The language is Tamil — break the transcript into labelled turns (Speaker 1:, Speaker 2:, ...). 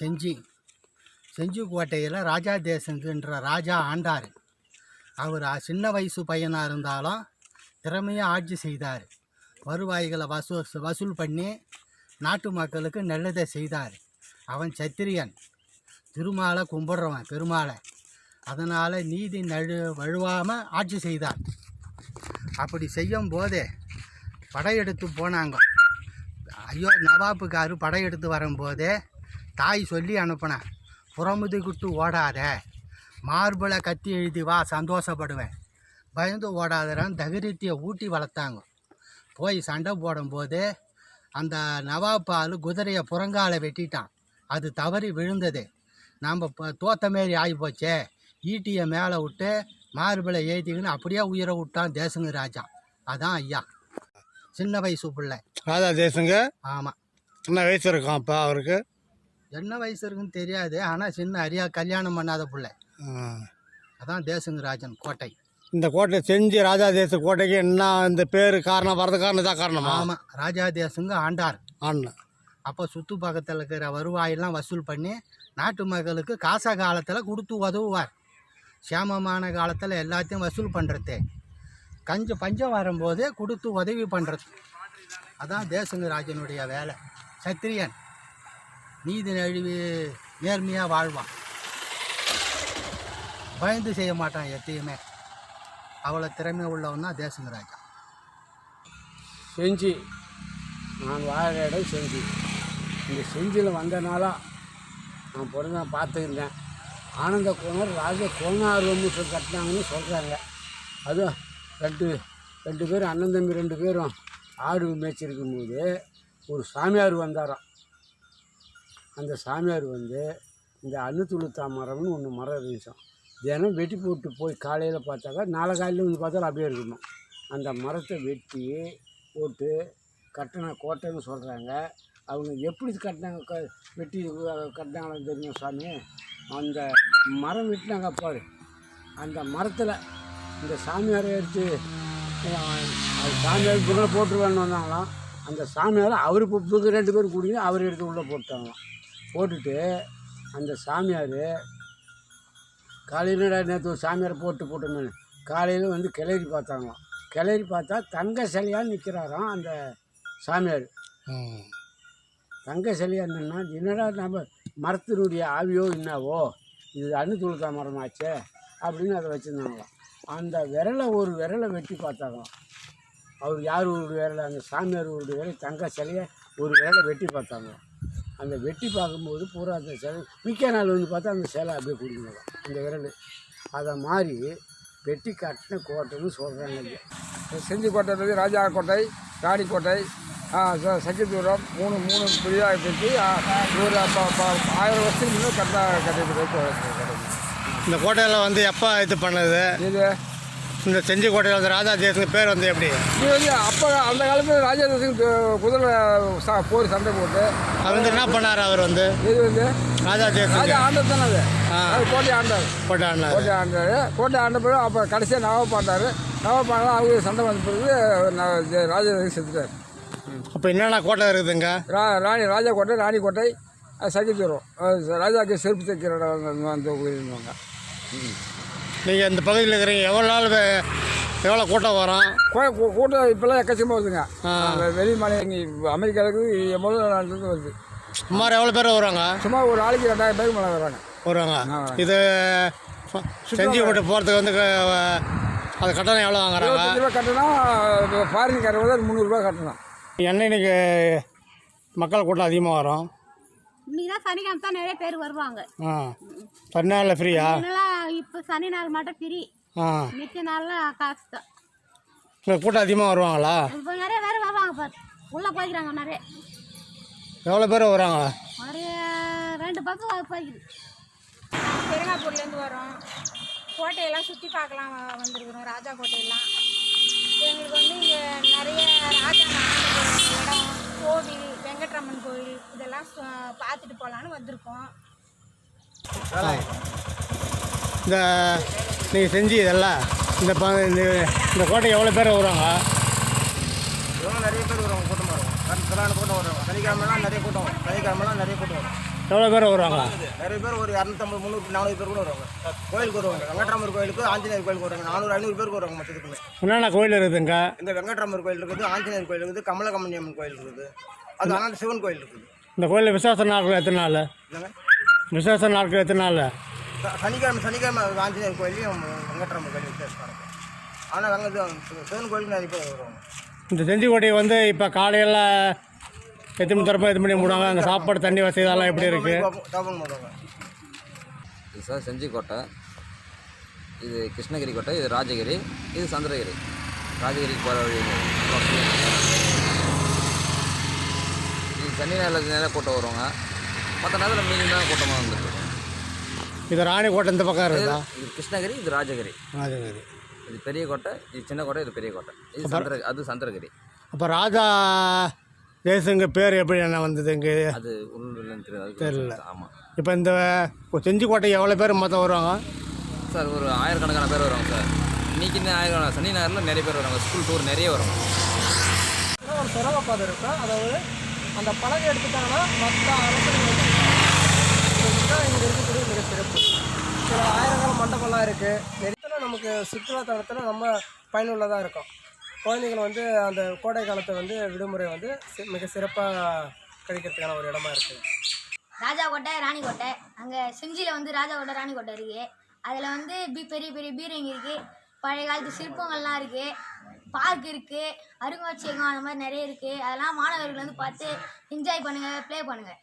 Speaker 1: செஞ்சி செஞ்சி கோட்டையில் ராஜா தேசங்குன்ற ராஜா ஆண்டார். அவர் சின்ன வயசு பையனாக இருந்தாலும் திறமையாக ஆட்சி செய்தார். வருவாய்களை வசூ வசூல் பண்ணி நாட்டு மக்களுக்கு நல்லதை செய்தார். அவன் சத்திரியன். திருமாலை கும்பிடுறவன் பெருமாளை. அதனால் நீதி நழு வழுவாமல் ஆட்சி செய்தார். அப்படி செய்யும் போதே படையெடுத்து போனாங்க. ஐயோ நவாப்புக்காரு படையெடுத்து வரும்போதே தாய் சொல்லி அனுப்புனேன். புறமுதுகிட்டு ஓடாத. மார்பிளை கத்தி எழுதி வா சந்தோஷப்படுவேன். பயந்து ஓடாதரான் தைரியத்தையை ஊட்டி வளர்த்தாங்க. போய் சண்டை போடும்போது அந்த நவாப்பால் குதிரையை புறங்கால வெட்டிட்டான். அது தவறி விழுந்தது. நாம் இப்போ தோத்த மாரி ஆகிப்போச்சே ஈட்டியை மேலே விட்டு மார்பிளை ஏற்றிக்கின்னு அப்படியே உயிரை விட்டான் தேசங்க ராஜா. அதான் ஐயா. சின்ன வயசு பிள்ளை.
Speaker 2: ராதா தேசங்க.
Speaker 1: ஆமாம்
Speaker 2: என்ன வயசு இருக்கும் அப்போ அவருக்கு.
Speaker 1: என்ன வயசு இருக்குன்னு தெரியாது. ஆனால் சின்ன அரியா கல்யாணம் பண்ணாத பிள்ளை. அதான் தேசங்க ராஜன் கோட்டை.
Speaker 2: இந்த கோட்டை செஞ்சு ராஜா தேச கோட்டைக்கு என்ன இந்த பேர் காரணம் வரது காரணம் தான் காரணமா?
Speaker 1: ஆமாம் ராஜா தேசங்க ஆண்டார்.
Speaker 2: ஆண்ணா.
Speaker 1: அப்போ சுற்று பக்கத்தில் இருக்கிற வருவாயெல்லாம் வசூல் பண்ணி நாட்டு மக்களுக்கு காச காலத்தில் கொடுத்து உதவுவார். சேமமான காலத்தில் எல்லாத்தையும் வசூல் பண்ணுறது கஞ்சம் பஞ்சம் வரும்போது கொடுத்து உதவி பண்ணுறது அதான் தேசங்க ராஜனுடைய வேலை. சத்திரியன். நீதி நழுவி நேர்மையாக வாழ்வான். பயந்து செய்ய மாட்டான் எத்தையுமே. அவ்வளோ திறமை உள்ளவன் தான் தேசங்கராஜா
Speaker 3: செஞ்சி. நான் வாழ இடம் செஞ்சி. இந்த செஞ்சியில் வந்தனால நான் பிறந்த பார்த்துருந்தேன் ஆனந்த கோணர் ராஜ கோணார்வம்னு சொல்லி கட்டினாங்கன்னு சொல்கிறாங்க அதுவும் ரெண்டு ரெண்டு பேரும் அண்ணன் தம்பி ரெண்டு பேரும் ஆடு மேய்ச்சிருக்கும் போது ஒரு சாமியார் வந்தாராம். அந்த சாமியார் வந்து இந்த அன்னுத்துளுத்தா மரம்னு ஒன்று மரம் இருந்துச்சோம். தினம் வெட்டி போட்டு போய் காலையில் பார்த்தாக்கா நாளை காலையில் வந்து பார்த்தாலும் அப்படியே இருக்குமா அந்த மரத்தை வெட்டி போட்டு கட்டின கோட்டைன்னு சொல்கிறாங்க அவங்க எப்படி கட்டினாங்க? க வெட்டி அஹ், கட்டினாங்களோ தெரியும் சாமி? அந்த மரம் வெட்டினாங்க பாரு. அந்த மரத்தில் இந்த சாமியாரை எடுத்து அது சாமியார் உள்ளே போட்டுருவேன்னு வந்தாங்களாம். அந்த சாமியார் அவர் இப்போ ரெண்டு பேரும் கூடிங்க அவர் எடுத்து உள்ளே போட்டாங்களாம். போட்டுட்டு அந்த சாமியார் காலையில் நேற்று ஒரு சாமியாரை போட்டு போட்டோமே. காலையில் வந்து கிளறி பார்த்தாங்களாம். கிளறி பார்த்தா தங்க சிலையாக நிற்கிறாராம் அந்த சாமியார். தங்க சிலையாக என்னன்னா என்னடா நம்ம மரத்தினுடைய ஆவியோ என்னவோ இது அணு துளுக்கா மரமாச்சே அப்படின்னு அதை வச்சுருந்தாங்களாம். அந்த விரலை ஒரு விரலை வெட்டி பார்த்தாங்களாம். அவர் யார் ஒரு விரலை? அந்த சாமியார் ஒரு விரலை தங்க சிலையை ஒரு விரலை வெட்டி பார்த்தாங்களாம். அந்த வெட்டி பார்க்கும்போது பூரா அந்த சிலை மிக்க நாள் வந்து பார்த்தா அந்த சிலை அப்படியே குடிங்களாம் அந்த விரல். அதை மாதிரி வெட்டி கட்டின கோட்டைன்னு சொல்கிறாங்க
Speaker 4: செஞ்சி கோட்டை இருக்குது ராஜா கோட்டை ராணி கோட்டை சக்கித்தூரம் மூணு மூணு கட்டி ஆ, ஒரு ஆயிரம் வருஷத்துக்கு முன்னே கரெக்டாக கட்டிட்டு
Speaker 2: இந்த கோட்டையில் வந்து எப்போ இது பண்ணது?
Speaker 4: இது
Speaker 2: இந்த செஞ்சி கோட்டையில் வந்து ராஜா தேசங்க பேர் வந்து எப்படி?
Speaker 4: இது வந்து அப்போ அந்த காலத்தில் ராஜாதேசன் குதிரை ச- போர் சண்டை போட்டு.
Speaker 2: அவர் வந்து என்ன பண்ணார் அவர் வந்து?
Speaker 4: இது வந்து
Speaker 2: ராஜா தேசங்க
Speaker 4: ராஜா ஆண்டர் தானே அது. அது கோட்டை ஆண்டார்
Speaker 2: கோட்டை ஆடினார்
Speaker 4: கோட்டை ஆண்டார் கோட்டை ஆண்ட பிறகு அப்போ கடைசியாக நவாப்பாண்டார் நவாப்பாண்டா அவங்க சண்டை வந்த பிறகு ந- ஜெ- ராஜாதேசன் செத்துட்டார்.
Speaker 2: அப்போ என்னென்ன கோட்டை இருக்குதுங்க?
Speaker 4: ரா ராணி ராஜா கோட்டை ராணி கோட்டை சகிச்சுரும். ராஜாக்கு செருப்பு தைக்கிற வந்து- வந்து இருந்தவங்க.
Speaker 2: நீங்கள் இந்த பகுதியில் இருக்கிறீங்க எவ்வளோ நாள் எவ்வளோ கூட்டம் வரும்?
Speaker 4: கூட்டம் இப்போல்லாம் எக்கச்சக்கமாக வருதுங்க. வெளி மாநில அமெரிக்காவுக்கு முதல் நாட்டிலேருந்து வருது.
Speaker 2: சுமார் எவ்வளோ பேர் வருவாங்க?
Speaker 4: சும்மா ஒரு நாளைக்கு ரெண்டாயிரம் பேருக்கு மேலே வராங்க.
Speaker 2: வருவாங்க. இது செஞ்சி கோட்டை போகிறதுக்கு வந்து அது கட்டணம் எவ்வளோ வாங்குறாங்க?
Speaker 4: ரூபா கட்டினா ஃபாரின் கட்டுறது முந்நூறுரூவா கட்டணும்.
Speaker 2: என்ன இன்னைக்கு மக்கள் கூட்டம் அதிகமாக வரும்?
Speaker 5: இன்னைக்கு தான் சனிக்கிழமை தான் நிறைய பேர் வருவாங்க.
Speaker 2: ஆ. பன்னாளில் ஃப்ரீயா
Speaker 5: சனி நாள் மட்டும் ஃப்ரீ.
Speaker 2: ஆ.
Speaker 5: மிச்ச நாள்லாம் காசு தான்.
Speaker 2: கூட்டம் அதிகமாக வருவாங்களா?
Speaker 5: இப்போ நிறைய பேர் வருவாங்க பாரு. உள்ளே போய்க்கிறாங்க நிறைய.
Speaker 2: எவ்வளோ பேர் வராங்க?
Speaker 5: நிறைய ரெண்டு பக்கம் போய்க்குது.
Speaker 6: பெருங்காப்பூர்லேருந்து வரோம். கோட்டையெல்லாம் சுற்றி பார்க்கலாம் வந்திருக்கிறோம் ராஜா கோட்டையெல்லாம். எங்களுக்கு வந்து இங்கே நிறைய ராஜா இடம் கோவில் வெங்கட்ரம்மன் கோவில் இதெல்லாம் பார்த்துட்டு போகலான்னு வந்திருக்கோம்.
Speaker 2: இந்த நீங்கள் செஞ்சு இதெல்லாம் இந்த ப இந்த இந்த கோட்டைக்கு எவ்வளோ பேர் வருவாங்க?
Speaker 1: நிறைய பேர் வருவாங்க கூட்டம் வருவாங்க கூட்டம் வருவாங்க. சனிக்கிழமெல்லாம் நிறைய கூட்டம் வரும். சனிக்கிழமெல்லாம் நிறைய கூட்டம் வரும்.
Speaker 2: எவ்வளோ பேர் வருவாங்க?
Speaker 7: நிறைய பேர் ஒரு இரநூத்தம்பது முந்நூறு நானூறு பேர் கூட வருவாங்க. கோயிலுக்கு வருவாங்க. வெங்கட்ராமர் கோயிலுக்கு ஆஞ்சநேயர் கோயிலுக்கு வருவாங்க. நானூறு ஐநூறு பேருக்கு வருவாங்க மொத்தத்துக்குமே.
Speaker 2: என்னென்ன கோயில் இருக்குதுங்க
Speaker 7: இங்கே? வெங்கட்ராமர் கோயில் இருக்குது ஆஞ்சநேயர் கோயில் இருக்குது கமலகமணி அம்மன் கோயில் இருக்குது. அது ஆனால் சிவன் கோயில் இருக்குது.
Speaker 2: இந்த கோயிலில் விசேஷ நாட்கள் எத்தனை நாள்? விசேஷ நாட்கள் எத்தனை நாள்?
Speaker 7: சனிக்கிழமை சனிக்கிழமை ஆஞ்சநேயர் கோயிலையும் வெங்கட்ராமர் கோயில் விசேஷம் நடக்கும் ஆனால் வெங்க சிவன் கோயிலுக்கு நிறைய பேர் வருவாங்க.
Speaker 2: இந்த செஞ்சிக்கோட்டை வந்து இப்போ காலையில் எத்தனை மணி திறப்பா எத்தனை மணி மூடுவாங்க. அங்கே சாப்பாடு தண்ணி வசதி இதெல்லாம் எப்படி இருக்குது
Speaker 7: தோப்பம் வருவாங்க
Speaker 8: இது சார் செஞ்சிக்கோட்டை. இது கிருஷ்ணகிரி கோட்டை இது ராஜகிரி இது சந்திரகிரி. ராஜகிரிக்கு போகிற வழி இது. சனி நேரில் நேரம் கூட்டம் வருவாங்க. மற்ற நேரத்தில் மீதி தான் கூட்டமாக வந்துருக்கு
Speaker 2: இது ராணிக்கோட்டை இந்த பக்கம் இருக்குதா?
Speaker 8: இது கிருஷ்ணகிரி இது ராஜகிரி.
Speaker 2: சரி
Speaker 8: இது பெரிய கோட்டை இது சின்ன கோட்டை இது பெரிய கோட்டை. இது சந்திர அது சந்திரகிரி.
Speaker 2: அப்போ ராஜா தேசங்க பேர் எப்படி என்ன வந்தது இங்கே?
Speaker 8: அது
Speaker 2: தெரியல.
Speaker 8: ஆமாம்
Speaker 2: இப்போ இந்த செஞ்சிக்கோட்டை எவ்வளோ பேர் மொத்தம் வருவாங்க?
Speaker 8: சார் ஒரு ஆயிரக்கணக்கான பேர் வருவாங்க சார். இன்றைக்கி இந்த ஆயிரம் சனி ஞாயிறில் நிறைய பேர் வருவாங்க ஸ்கூல் டூர் நிறைய வருவாங்க.
Speaker 9: ஒரு சுரங்க பாதை இருக்கும் அதாவது அந்த பலகை எடுத்துட்டாங்கன்னா மற்ற அரசுகள் தான் இங்கே இருக்கக்கூடிய மிக சிறப்பு. சில ஆயிரங்கால மண்டபம்லாம் இருக்குது நெரிசலும் நமக்கு சுற்றுலாத்தலத்தில் ரொம்ப பயனுள்ளதாக இருக்கும். குழந்தைகள் வந்து அந்த கோடை காலத்தை வந்து விடுமுறை வந்து மிக சிறப்பாக கிடைக்கிறதுக்கான ஒரு இடமா இருக்குது
Speaker 5: ராஜா கோட்டை ராணி கோட்டை அங்கே செஞ்சியில் வந்து ராஜா கோட்டை ராணி கோட்டை இருக்குது அதில் வந்து பி பெரிய பெரிய பீரங்கி இருக்குது பழைய காலத்து சிற்பங்கள்லாம் இருக்குது பார்க் இருக்குது அருங்காட்சியகம் அந்த மாதிரி நிறைய இருக்குது அதெல்லாம் மாணவர்கள் வந்து பார்த்து என்ஜாய் பண்ணுங்கள் ப்ளே பண்ணுங்கள்